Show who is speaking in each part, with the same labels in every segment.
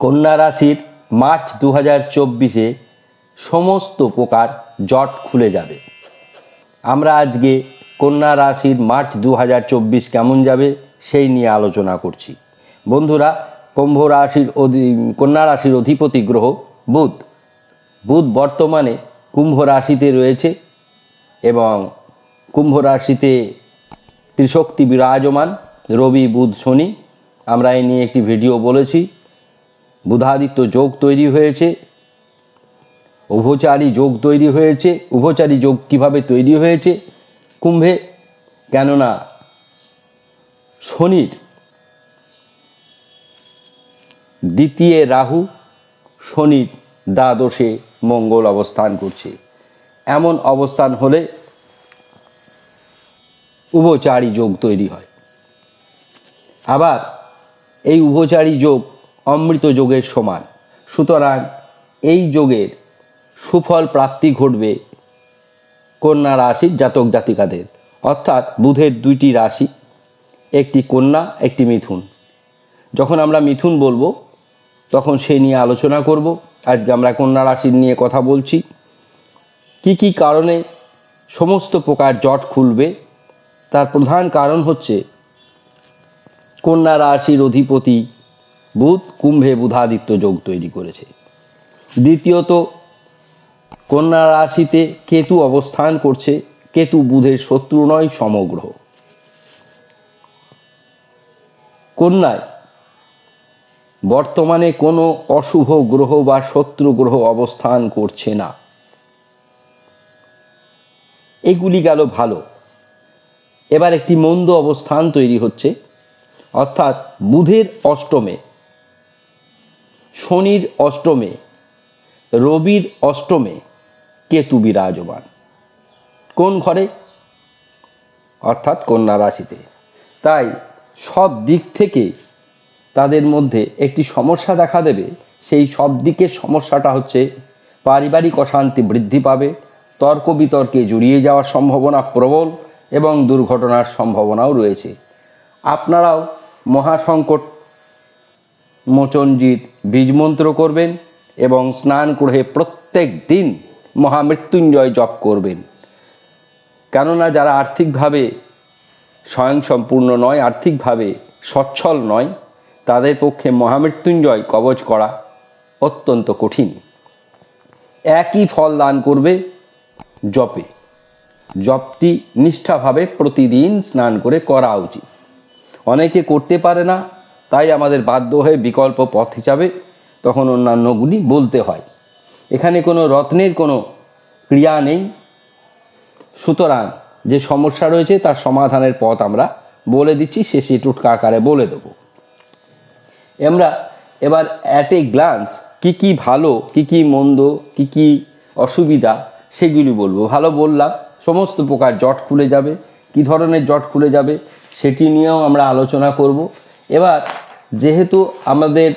Speaker 1: কন্যা রাশির মার্চ দু হাজার চব্বিশে সমস্ত প্রকার জট খুলে যাবে। আমরা আজকে কন্যা রাশির মার্চ দু হাজার চব্বিশ কেমন যাবে সেই নিয়ে আলোচনা করছি। বন্ধুরা, কুম্ভ রাশির অধি- কন্যা রাশির অধিপতি গ্রহ বুধ। বুধ বর্তমানে কুম্ভ রাশিতে রয়েছে এবং কুম্ভ রাশিতে ত্রিশক্তি বিরাজমান। রবি, বুধ, শনি। আমরা এই নিয়ে একটি ভিডিও বলেছি। বুধাদিত্য যোগ তৈরি হয়েছে। উভচারী যোগ তৈরি হয়েছে। উভচারী যোগ কীভাবে তৈরি হয়েছে? কুম্ভে, কেননা শনির দ্বিতীয় রাহু শনির দ্বাদশে মঙ্গল অবস্থান করছে। এমন অবস্থান হলে উভচারী যোগ তৈরি হয়। আবার এই উভচারী যোগ অমৃত যোগের সমান। সুতরাং এই যোগের সুফল প্রাপ্তি ঘটবে কন্যা রাশির জাতক জাতিকাদের। অর্থাৎ বুধের দুইটি রাশি, একটি কন্যা, একটি মিথুন। যখন আমরা মিথুন বলব, তখন সে নিয়ে আলোচনা করব। আজকে আমরা কন্যা রাশির নিয়ে কথা বলছি। কি কি কারণে সমস্ত প্রকার জট খুলবে? তার প্রধান কারণ হচ্ছে কন্যা রাশির অধিপতি বুধ কুম্ভে বুধাদিত্য যোগ তৈরি করেছে। দ্বিতীয়ত, কন্যা রাশিতে কেতু অবস্থান করছে, কেতু বুধের শত্রু নয় সমগ্রহ কন্যায়, বর্তমানে কোনো অশুভ গ্রহ বা শত্রু গ্রহ অবস্থান করছে না। এগুলি গেল ভালো। এবার একটি মন্দ অবস্থান তৈরি হচ্ছে, অর্থাৎ বুধের অষ্টমে শনির অষ্টমে, রবির অষ্টমে কেতু বিরাজমান কোন ঘরে? অর্থাৎ কন্যা রাশিতে। তাই সব দিক থেকে তাদের মধ্যে একটি সমস্যা দেখা দেবে। সেই সব দিকের সমস্যাটা হচ্ছে পারিবারিক অশান্তি বৃদ্ধি পাবে, তর্ক বিতর্কে জড়িয়ে যাওয়ার সম্ভাবনা প্রবল এবং দুর্ঘটনার সম্ভাবনাও রয়েছে। আপনারাও মহাসংকট মোচনজিৎ বীজমন্ত্র করবেন এবং স্নান করে প্রত্যেক দিন মহামৃত্যুঞ্জয় জপ করবেন। কেননা যারা আর্থিকভাবে স্বয়ংসম্পূর্ণ নয়, আর্থিকভাবে সচ্ছল নয়, তাদের পক্ষে মহামৃত্যুঞ্জয় কবচ করা অত্যন্ত কঠিন। একই ফল দান করবে জপে। জপটি নিষ্ঠাভাবে প্রতিদিন স্নান করে করা উচিত। অনেকে করতে পারে না তাই আমাদের বাধ্য হয়ে বিকল্প পথ হিসাবে তখন অন্যান্যগুলি বলতে হয়। এখানে কোনো রত্নের কোনো ক্রিয়া নেই। সুতরাং যে সমস্যা রয়েছে তার সমাধানের পথ আমরা বলে দিচ্ছি, শেষে টুটকা আকারে বলে দেবো। আমরা এবার অ্যাট এ গ্লান্স কী কী ভালো, কী কী মন্দ, কী কী অসুবিধা সেগুলি বলব। ভালো বললাম, সমস্ত প্রকার জট খুলে যাবে। কী ধরনের জট খুলে যাবে সেটি নিয়েও আমরা আলোচনা করব। এবার যেহেতু আমাদের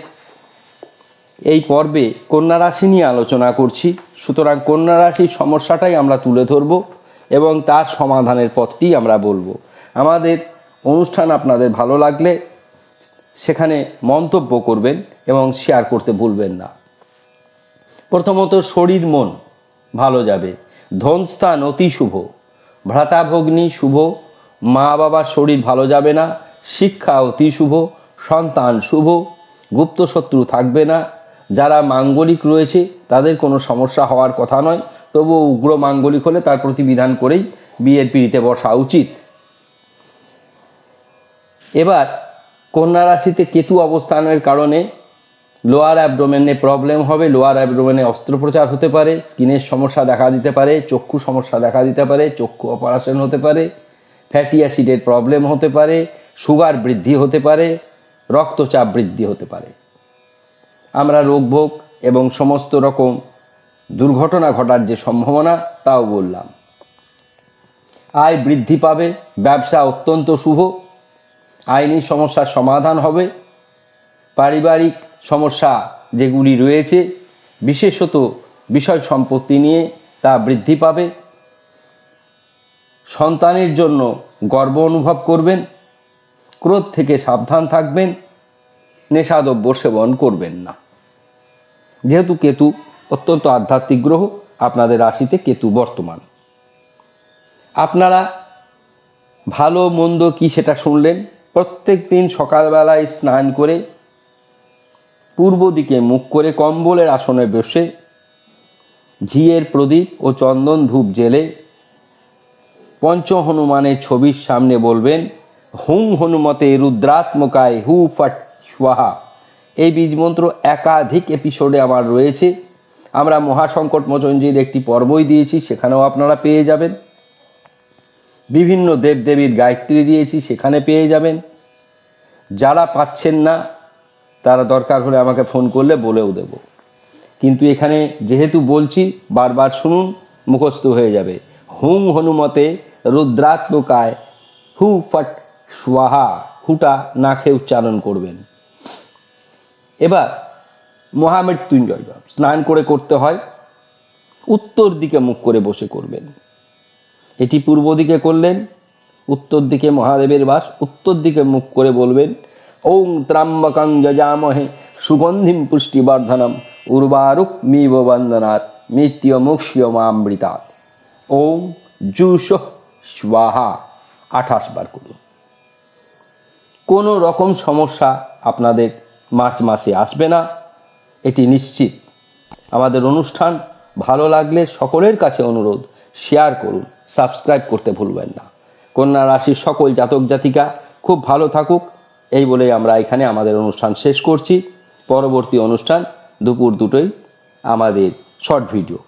Speaker 1: এই পর্বে কন্যা রাশি নিয়ে আলোচনা করছি, সুতরাং কন্যা রাশির সমস্যাটাই আমরা তুলে ধরব এবং তার সমাধানের পথটি আমরা বলব। আমাদের অনুষ্ঠান আপনাদের ভালো লাগলে সেখানে মন্তব্য করবেন এবং শেয়ার করতে ভুলবেন না। প্রথমত শরীর মন ভালো যাবে। ধনস্থান অতি শুভ। ভ্রাতা ভ্রাতাভগ্নি শুভ। মা বাবার শরীর ভালো যাবে না। শিক্ষা অতি শুভ, সন্তান শুভ, গুপ্ত শত্রু থাকবে না। যারা মাঙ্গলিক রয়েছে, তাদের কোনো সমস্যা হওয়ার কথা নয়। তবুও উগ্র মাঙ্গলিক হলে তার প্রতিবিধান করেই বিয়ের পিড়িতে বসা উচিত। এবার, কন্যা রাশিতে কেতু অবস্থানের কারণে লোয়ার অ্যাবডোমেনে প্রবলেম হবে। লোয়ার অ্যাবডোমেনে অস্ত্রোপচার হতে পারে, স্কিনের সমস্যা দেখা দিতে পারে, চক্ষু সমস্যা দেখা দিতে পারে, চক্ষু অপারেশন হতে পারে, ফ্যাটি অ্যাসিডের প্রবলেম হতে পারে সুগার বৃদ্ধি হতে পারে, রক্তচাপ বৃদ্ধি হতে পারে। আমরা রোগভোগ এবং সমস্ত রকম দুর্ঘটনা ঘটার যে সম্ভাবনা, তাও বললাম। আয় বৃদ্ধি পাবে, ব্যবসা অত্যন্ত শুভ, আইনি সমস্যার সমাধান হবে, পারিবারিক সমস্যা যেগুলি রয়েছে, বিশেষত বিষয় সম্পত্তি নিয়ে তা বৃদ্ধি পাবে। সন্তানের জন্য গর্ব অনুভব করবেন ক্রোধ থেকে সাবধান থাকবেন, নেশাদ্রব্য সেবন করবেন না। যেহেতু কেতু অত্যন্ত আধ্যাত্মিক গ্রহ, আপনাদের রাশিতে কেতু বর্তমান। আপনারা ভালো মন্দ কি সেটা শুনলেন? প্রত্যেক দিন সকালবেলায় স্নান করে পূর্ব দিকে মুখ করে কম্বলের আসনে বসে ঘিয়ের প্রদীপ ও চন্দন ধূপ জেলে পঞ্চ হনুমানের ছবির সামনে বলবেন হুম হনুমতে রুদ্রাত্মকায় হু ফট স্বাহা। এই বীজমন্ত্র একাধিক এপিসোডে আমার রয়েছে। আমরা মহাসংকট মোচনজির একটি পর্বই দিয়েছি, সেখানেও আপনারা পেয়ে যাবেন। বিভিন্ন দেবদেবীর গায়ত্রী দিয়েছি, সেখানে পেয়ে যাবেন। যারা পাচ্ছেন না, তারা দরকার হলে আমাকে ফোন করলে বলেও দেব। কিন্তু এখানে যেহেতু বলছি, বারবার শুনুন, মুখস্থ হয়ে যাবে। হুং হনুমতে রুদ্রাত্মকায় হু ফট স্বাহা হুটা না খেয়ে উচ্চারণ করবেন। এবার মহামৃত্যুঞ্জয় জপ স্নান করে করতে হয়, উত্তর দিকে মুখ করে বসে করবেন। এটি পূর্ব দিকে করলেন, উত্তর দিকে মহাদেবের বাস, উত্তর দিকে মুখ করে বলবেন, ওং ত্রাম্বকং যজামহে সুগন্ধিম পুষ্টিবর্ধনম উর্বারুক মিব বন্দনাথ মৃত্যু মুক্ষ্য মামৃতাৎ ওং জুষ স্বাহা আঠাশ বার করুন। কোনো রকম সমস্যা আপনাদের মার্চ মাসে আসবে না, এটি নিশ্চিত। আমাদের অনুষ্ঠান ভালো লাগলে সকলের কাছে অনুরোধ শেয়ার করুন সাবস্ক্রাইব করতে ভুলবেন না। কন্যা রাশির সকল জাতক জাতিকা, খুব ভালো থাকুক, এই বলেই আমরা এখানে আমাদের অনুষ্ঠান শেষ করছি। পরবর্তী অনুষ্ঠান দুপুর দুটোই আমাদের শর্ট ভিডিও